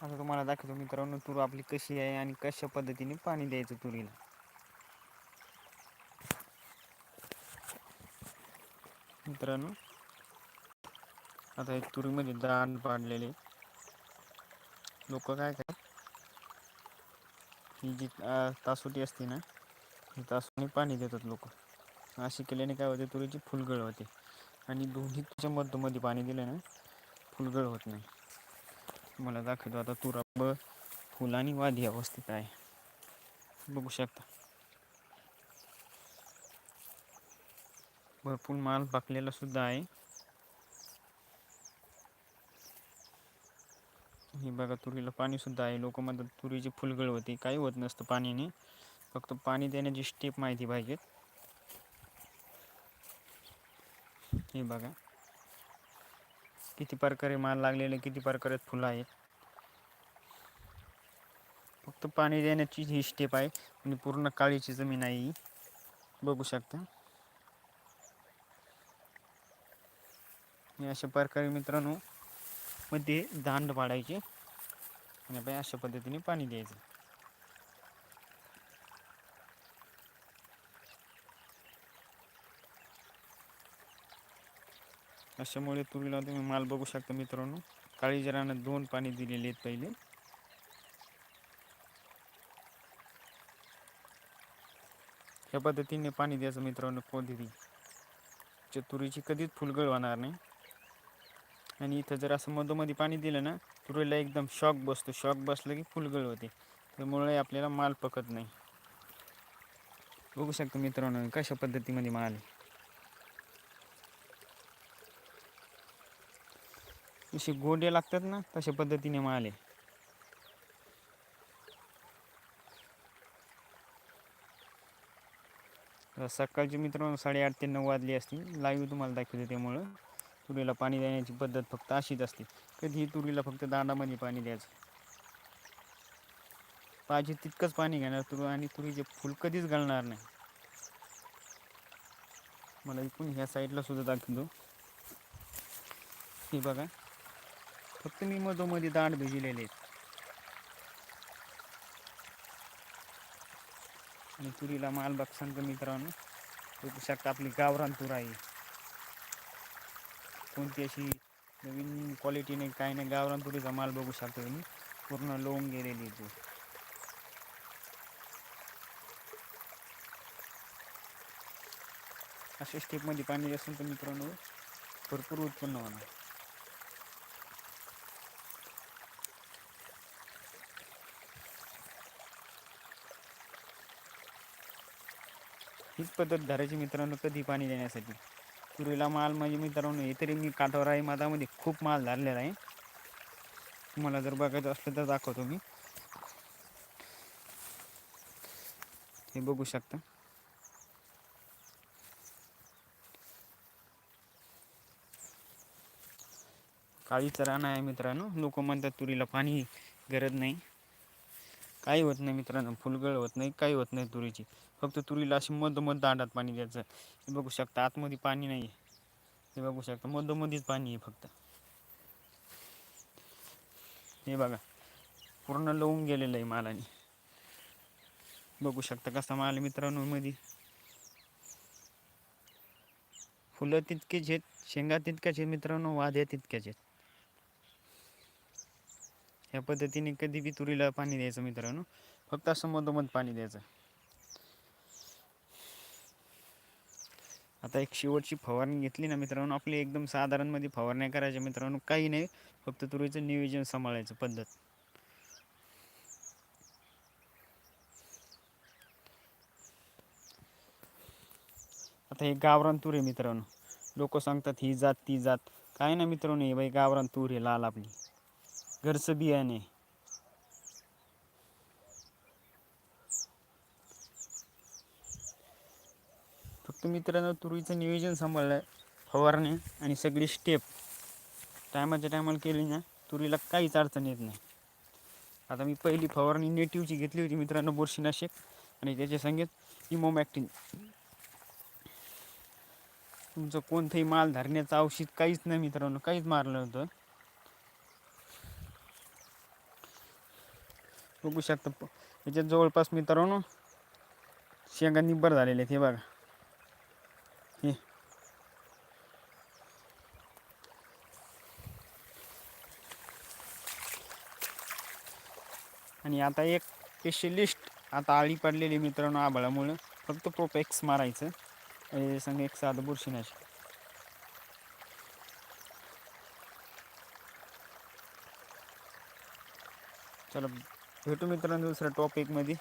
आता तुम्हाला दाखवतो मित्रांनो तूर आपली कशी आहे आणि कशा पद्धतीने पाणी द्यायचं तुरीला. मित्रांनो आता एक तुरीमध्ये दाण पाडलेले. लोक काय काय ही जी तासोटी असते ना ही तासोटी पाणी देतात लोक. अशी केल्याने काय होते? तुरीची फुलगळ होते. आणि दोन्ही तुझ्या मध्यमध्ये पाणी दिलं ना फुलगळ होत नाही. तुम्हाला दाखवतो आता तुराब ब फुल आणि वादी अवस्थेत आहे. बघू शकता. भरपूर माल पाकलेला सुद्धा आहे. हे बघा तुरीला पाणी सुद्धा आहे. लोक म्हणतात तुरीची फुलगळ होती. काही होत नसतं पाण्याने फक्त पाणी देण्याची स्टेप माहिती पाहिजेत हे बघा. किती प्रकारे माल लागलेले किती प्रकारे फुलं आहेत फक्त पाणी देण्याची ही स्टेप आहे. आणि पूर्ण काळीची जमीन आहे ही. बघू शकता. अशा प्रकारे मित्रांनो मध्ये दांड पाडायचे. आणि आपण अशा पद्धतीने पाणी द्यायचं. अशामुळे तुरीला तुम्ही माल बघू शकता मित्रांनो. काळी जरानं दोन पाणी दिलेले आहेत पहिले. ह्या पद्धतीने पाणी द्यायचं मित्रांनो कोणती तुरीची कधीच फुलगळ होणार नाही. आणि इथं जर असं मधोमधी पाणी दिलं ना तुरीला एकदम शॉक बसतो. शॉक बसलं की फुलगळ होते. त्यामुळे आपल्याला माल पकत नाही. बघू शकतो मित्रांनो कशा पद्धतीमध्ये माल आहे. जसे गोडे लागतात ना तशा पद्धतीने माल आहे सकाळचे मित्रांनो साडेआठ ते नऊ वाजले असतील. लाईव्ह तुम्हाला दाखवते त्यामुळं. तुरीला पाणी देण्याची पद्धत फक्त अशीच असते. कधीही तुरीला फक्त दांडामध्ये पाणी द्यायचं. पाहिजे तितकंच पाणी घेणार तुर आणि तुरीचे फुल कधीच घालणार नाही. मला इकडून ह्या साईडला सुद्धा दाखवतो हे बघा. फक्त मी मधोमध्ये दांड भिजलेले आहेत. आणि तुरीला माल बघसान का मित्रांनो बघू शकता आपली गावरान तूर आहे. कोणती अशी नवीन क्वालिटीने काय नाही गावरान तुरीचा माल बघू शकतो तुम्ही. पूर्ण लोंग गेलेली आहे अशा स्टेपमध्ये पाणी असेल तर मित्रांनो भरपूर उत्पन्न होणार. हीच पद्धत धरायची मित्रांनो कधी पाणी देण्यासाठी. तुरीला माल म्हणजे मित्रांनो हे तरी मी काठावर आहे मादामध्ये खूप माल धरलेला आहे. तुम्हाला जर बघायचं असलं तर दाखवतो मी. हे बघू शकता. काळीचं रान आहे मित्रांनो लोक म्हणतात तुरीला पाणी गरज नाही. काही होत नाही मित्रांनो फुलगळ होत नाही काही होत नाही तुरीची. फक्त तुरीला अशी मधोमध दांडात पाणी द्यायचं. हे बघू शकता आतमध्ये पाणी नाही आहे हे बघू शकता मधोमधीच पाणी आहे फक्त. हे बघा पूर्ण लवून गेलेलं आहे मालाने. बघू शकता कसा माल मित्रांनो मध्ये फुलं तितकेच आहेत शेंगा तितक्याच आहेत मित्रांनो वाद्या तितक्याच आहेत. ह्या पद्धतीने कधी बी तुरीला पाणी द्यायचं मित्रांनो. फक्त असं मधोमध पाणी द्यायचं. आता एक शेवटची फवारणी घेतली ना मित्रांनो. आपली एकदम साधारणमध्ये फवारण्या करायच्या मित्रांनो. काही नाही. फक्त तुरीचं नियोजन सांभाळायचं पद्धत. आता हे गावरान तूर आहे मित्रांनो. लोक सांगतात ही जात ती जात. काय ना मित्रांनो हे बाई गावरान तूर आहे लाल आपली. घरचं बियाणे. फक्त मित्रांनो तुरीचं नियोजन सांभाळलं आहे फवारणे आणि सगळी स्टेप टायमाच्या टायमाला केली ना तुरीला काहीच अडचण येत नाही. आता मी पहिली फवारणी नेटिव्हची घेतली होती मित्रांनो बुरशीनाशक. आणि त्याच्या संगीत इमोमॅक्टिन तुमचं कोणतंही माल धरण्याचं औषध काहीच नाही मित्रांनो काहीच मारलं होतं बघू शकता. याच्यात जवळपास मित्रांनो शेंगा निब्बर झालेले आहेत हे बघा. हे. आणि आता एक स्पेशलिस्ट आता आळी पडलेली मित्रांनो आभाळामुळं. फक्त प्रोपेक्स मारायचं. हे संग एक साधं बुरशीनाशक. चला भेटू मित्रांनो दुसऱ्या टॉपिकमध्ये